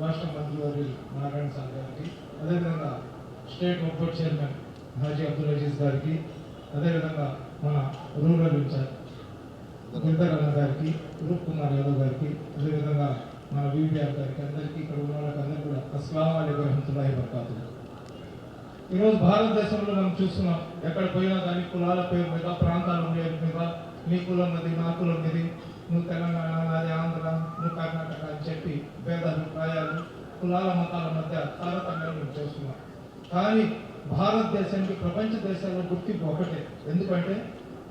రాష్ట్ర మంత్రివారి నారాయణ సార్ గారికి అదేవిధంగా state board chairman Haji Abdul Aziz గారికి అదేవిధంగా మన రూరల్ ఇన్ఛార్జ్ గిరిధర్ గారికి రూప్ కుమార్ యాదవ్ గారికి అదేవిధంగా మన వివిఆర్ గారికి అందరికీ ఇక్కడ ఉన్న వాళ్ళకి అందరికీ కూడా అస్లాం అలీ రహమతుల్లాహి ఈరోజు భారతదేశంలో మనం చూస్తున్నాం ఎక్కడ పోయినా కానీ కులాల పేరు మీద ప్రాంతాల పేరు మీద మీ కులం నది నా కులం ఇది నువ్వు తెలంగాణ నాది ఆంధ్ర నువ్వు కర్ణాటక అని చెప్పి భేదాభిప్రాయాలు కులాల మతాల మధ్య తారతమ్యాలు మేము కానీ భారతదేశానికి ప్రపంచ దేశాల్లో గుర్తింపు ఒకటే ఎందుకంటే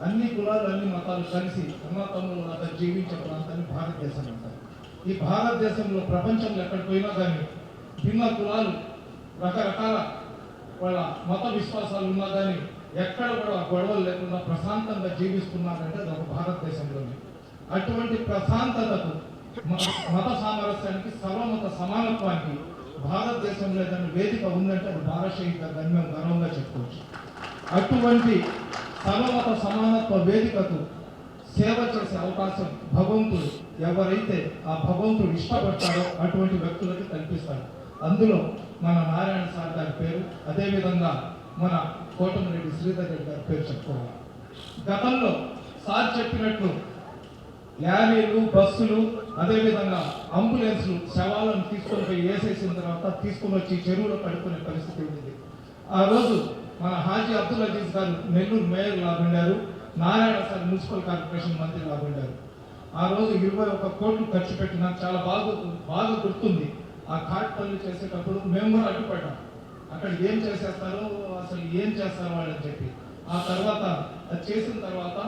అన్ని కులాలు అన్ని మతాలు కలిసి అన్నతమ్ములు అతను జీవించే ప్రాంతాన్ని భారతదేశం అంటారు ఈ భారతదేశంలో ప్రపంచంలో ఎక్కడ పోయినా కానీ భిన్న కులాలు రకరకాల వాళ్ళ మత విశ్వాసాలు ఉన్నా కానీ ఎక్కడ కూడా గొడవలు లేకుండా ప్రశాంతంగా జీవిస్తున్నారంటే అది ఒక భారతదేశంలోనే. అటువంటి ప్రశాంతతకు మత సామరస్యానికి సర్వమత సమానత్వానికి భారతదేశంలో ఏదైనా వేదిక ఉందంటే అది భారతీయ మేము గర్వంగా చెప్పుకోవచ్చు. అటువంటి సర్వమత సమానత్వ వేదికకు సేవ చేసే అవకాశం భగవంతుడు ఎవరైతే ఆ భగవంతుడు ఇష్టపడతాడో అటువంటి వ్యక్తులకి కల్పిస్తాడు. అందులో మన నారాయణ సార్ గారి పేరు అదేవిధంగా మన కోటమిరెడ్డి శ్రీధర్ రెడ్డి గారి పేరు చెప్పుకోవాలి. గతంలో సార్ చెప్పినట్లు లారీలు బస్సులు అదేవిధంగా అంబులెన్స్లు శవాలను తీసుకొని పోయి వేసేసిన తర్వాత తీసుకొని వచ్చి చెరువులో పడుకునే పరిస్థితి ఉంది ఆ రోజు మన హాజీ అబ్దుల్ అజీజ్ గారు నెల్లూరు మేయర్ లాగుండారు నారాయణ సార్ మున్సిపల్ కార్పొరేషన్ మంత్రి లాగుండారు. ఆ రోజు ఇరవై ఒక్క కోట్లు ఖర్చు పెట్టిన చాలా బాగా బాగా గుర్తుంది. ఆ ఘాట్ పనులు చేసేటప్పుడు మేము కూడా అడ్డుపడ్డాం. అక్కడ ఏం చేసేస్తారో అసలు ఏం చేస్తారు వాళ్ళని చెప్పి. ఆ తర్వాత అది చేసిన తర్వాత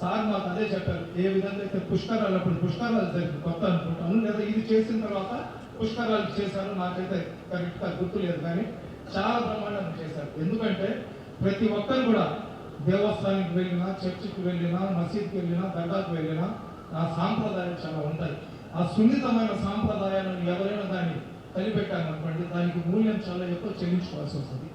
సార్ మాకు అదే చెప్పారు. ఏ విధంగా అయితే పుష్కరాలు అప్పుడు పుష్కరాలు జరిగింది కొత్త అనుకుంటాను. లేదా ఇది చేసిన తర్వాత పుష్కరాలు చేశారు నాకైతే కరెక్ట్గా గుర్తు లేదు కానీ చాలా బ్రహ్మాండంగా చేశారు. ఎందుకంటే ప్రతి ఒక్కరు కూడా దేవస్థానికి వెళ్ళినా చర్చికి వెళ్ళినా మసీద్కి వెళ్ళినా దర్గాకు వెళ్ళినా ఆ సాంప్రదాయాలు చాలా ఉంటాయి ఆ సున్నితమైన సాంప్రదాయాలను ఎవరైనా దాన్ని కలిపెట్టామనుకోండి దానికి మూల్యం చాలా ఎక్కువ చెల్లించుకోవాల్సి వస్తుంది.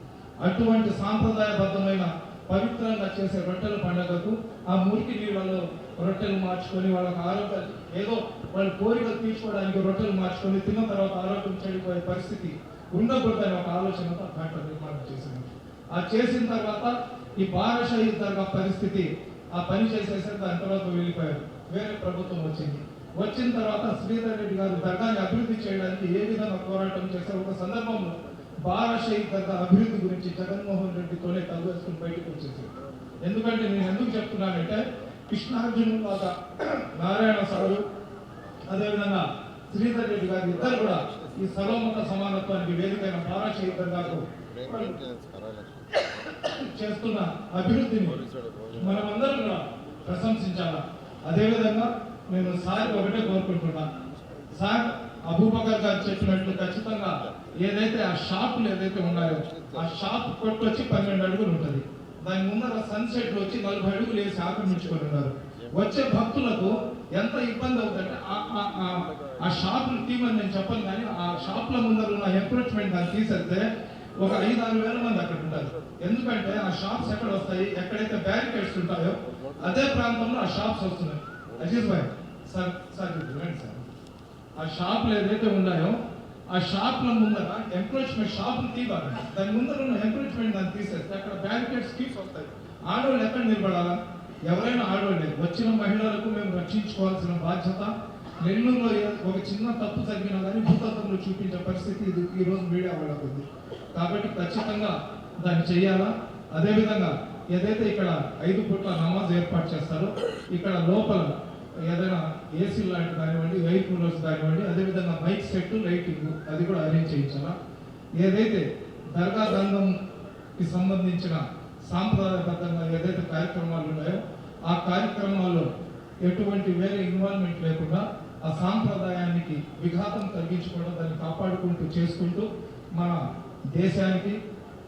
అటువంటి సాంప్రదాయబద్ధమైన పవిత్రంగా చేసే రొట్టెల పండుగకు ఆ మురికి నీళ్ళలో రొట్టెలు మార్చుకొని వాళ్ళకి ఆరోగ్యం ఏదో వాళ్ళ కోరికలు తీర్చుకోవడానికి రొట్టెలు మార్చుకొని తిన్న తర్వాత ఆరోగ్యం చెడిపోయే పరిస్థితి ఉండకూడదని ఒక ఆలోచనతో ఘాట నిర్మాణం చేసింది ఆ చేసిన తర్వాత ఈ బారషాహి దర్గా పరిస్థితి ఆ పని చేసేసరికి దాని తర్వాత వెళ్ళిపోయారు. వేరే ప్రభుత్వం వచ్చింది. వచ్చిన తర్వాత శ్రీధర్ రెడ్డి గారు దర్గాని అభివృద్ధి చేయడానికి ఏ విధంగా పోరాటం చేశారు ఒక సందర్భంలో బారషాహి అభివృద్ధి గురించి జగన్మోహన్ రెడ్డితోనే తలవేసుకుని బయటకు వచ్చేసి ఎందుకంటే నేను ఎందుకు చెప్తున్నానంటే కృష్ణార్జును లాగా నారాయణ సారు అదేవిధంగా శ్రీధర్ రెడ్డి గారు ఇద్దరు కూడా ఈ సర్వమత సమానత్వానికి వేదికైన బారాషాహి గారు చేస్తున్న అభివృద్ధిని మనమందరం కూడా ప్రశంసించాలా? అదేవిధంగా నేను సార్ ఒకటే కోరుకుంటున్నా. సార్ అబూబకర్ గారు చెప్పినట్లు ఖచ్చితంగా ఏదైతే ఆ షాపులు ఏదైతే ఉన్నాయో ఆ షాప్ కొట్టొచ్చి పన్నెండు అడుగులు ఉంటుంది. దాని ముందర సన్సెట్ వచ్చి నలభై అడుగులు వేసి ఆక్రమించుకొని ఉన్నారు. వచ్చే భక్తులకు ఎంత ఇబ్బంది అవుతుందంటే ఆ- ఆ- షాపులు తీమని నేను చెప్పను కానీ ఆ షాపుల ముందర ఉన్న ఎంక్రోచ్మెంట్ దాన్ని తీసేస్తే ఒక ఐదు ఆరు వేల మంది అక్కడ ఉంటారు. ఎందుకంటే ఆ షాప్స్ ఎక్కడ వస్తాయి ఎక్కడైతే బ్యారికేడ్స్ ఉంటాయో అదే ప్రాంతంలో ఆ షాప్స్ వస్తున్నాయి. అజీజ్ భాయ్ సార్ సార్ ఆ షాపులు ఏదైతే ఉన్నాయో ఆ షాపుల ముందర ఎంక్రోచ్మెంట్ షాపులు తీవాలి దాని ముందర ఉన్న ఎంక్రోచ్మెంట్ దాన్ని తీసేస్తే అక్కడ బ్యారికేడ్స్ కీప్స్ వస్తాయి. ఆడవాళ్ళు ఎక్కడ నిలబడాలా? ఎవరైనా ఆడవాళ్ళే. వచ్చిన మహిళలకు మేము రక్షించుకోవాల్సిన బాధ్యత. నెల్లూరులో ఒక చిన్న తప్పు తగ్గినా కానీ భూతత్వంలో చూపించే పరిస్థితి ఇది. ఈ రోజు మీడియా వాళ్ళకు ఉంది. కాబట్టి ఖచ్చితంగా దాన్ని చేయాలా? అదేవిధంగా ఏదైతే ఇక్కడ ఐదు పూట్ల నమాజ్ ఏర్పాటు చేస్తారో ఇక్కడ లోపల ఏదైనా ఏసీ లాంటి కానివ్వండి ఎయిర్ కూలర్స్ కానివ్వండి అదేవిధంగా మైక్ సెట్ లైటింగ్ అది కూడా అరేంజ్ చేయించాలా? ఏదైతే దర్గా సంఘంకి సంబంధించిన సాంప్రదాయబద్ధంగా ఏదైతే కార్యక్రమాలు ఉన్నాయో ఆ కార్యక్రమాల్లో ఎటువంటి వేరే ఇన్వాల్వ్మెంట్ లేకుండా ఆ సాంప్రదాయానికి విఘాతం కలిగించుకోవడం దాన్ని కాపాడుకుంటూ చేసుకుంటూ మన దేశానికి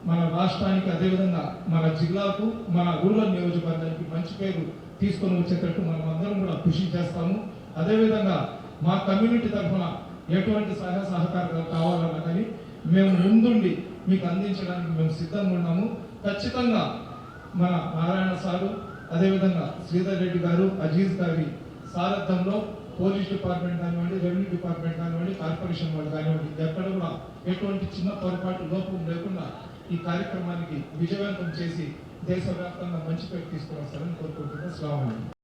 మన రాష్ట్రానికి అదేవిధంగా మన జిల్లాకు మన రూరల్ నియోజకవర్గానికి మంచి పేరు తీసుకొని వచ్చేటట్టు మనం అందరం కూడా కృషి చేస్తాము. అదేవిధంగా మా కమ్యూనిటీ తరఫున ఎటువంటి సహాయ సహకారాలు కావాలన్నా కానీ మేము ముందుండి మీకు అందించడానికి మేము సిద్ధంగా ఉన్నాము. ఖచ్చితంగా మన నారాయణ సారు అదేవిధంగా శ్రీధర్ రెడ్డి గారు అజీజ్ గారి సారథ్యంలో పోలీస్ డిపార్ట్మెంట్ కానివ్వండి రెవెన్యూ డిపార్ట్మెంట్ కానివ్వండి కార్పొరేషన్ వాళ్ళు కానివ్వండి ఎక్కడ కూడా ఎటువంటి చిన్న పొరపాటు లోపం లేకుండా ఈ కార్యక్రమానికి విజయవంతం చేసి దేశవ్యాప్తంగా మంచి పేరు తీసుకుని వస్తారని కోరుకుంటున్నాను. స్లాం